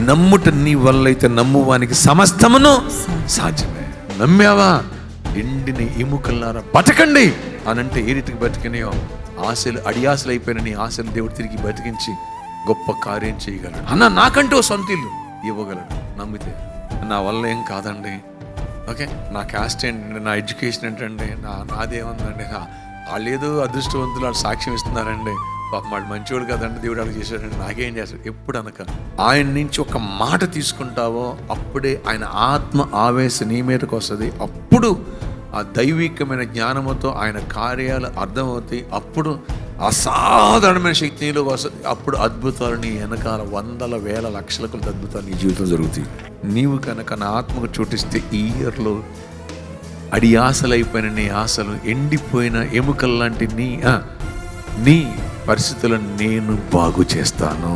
నమ్ముట నీ వల్ల అయితే నమ్మువానికి సమస్తమును సాధ్యమే. నమ్మావా? ఎండిన ఎముకల్లారా బతకండి అనంటే ఏ రీతికి బతికినాయో? ఆశలు అడియాసలు అయిపోయిన నీ ఆశలు దేవుడు తిరిగి బతికించి గొప్ప కార్యం చేయగలడు. అన్న నాకంటూ ఓ సొంత ఇల్లు ఇవ్వగలడు. నమ్మితే. నా వల్ల ఏం కాదండి. ఓకే? నా క్యాస్ట్ ఏంటండి? నా ఎడ్యుకేషన్ ఏంటండి? నా నాదేముందండి? నా- వాళ్ళు ఏదో అదృష్టవంతులు వాళ్ళు సాక్ష్యం ఇస్తున్నారండి. వాడు మంచివాడు కదండి దేవుడు అలా చేశాడని నాకేం చేశాడు ఎప్పుడు అనక ఆయన నుంచి ఒక మాట తీసుకుంటావో అప్పుడే ఆయన ఆత్మ ఆవేశ నీ మీదకి వస్తుంది. అప్పుడు ఆ దైవికమైన జ్ఞానముతో ఆయన కార్యాలు అర్థమవుతాయి. అప్పుడు అసాధారణమైన శక్తి నీలోకి వస్తుంది. అప్పుడు అద్భుతాలు నీ వెనకాల వందల వేల లక్షల కొద్ది అద్భుతాలు నీ జీవితం జరుగుతాయి. నీవు కనుక నా ఆత్మకు చోటిస్తే ఈ ఇయర్లో అడి ఆశలైపోయిన నీ ఆశలు ఎండిపోయిన ఎముకల్లాంటి నీ నీ పరిస్థితులను నేను బాగు చేస్తాను.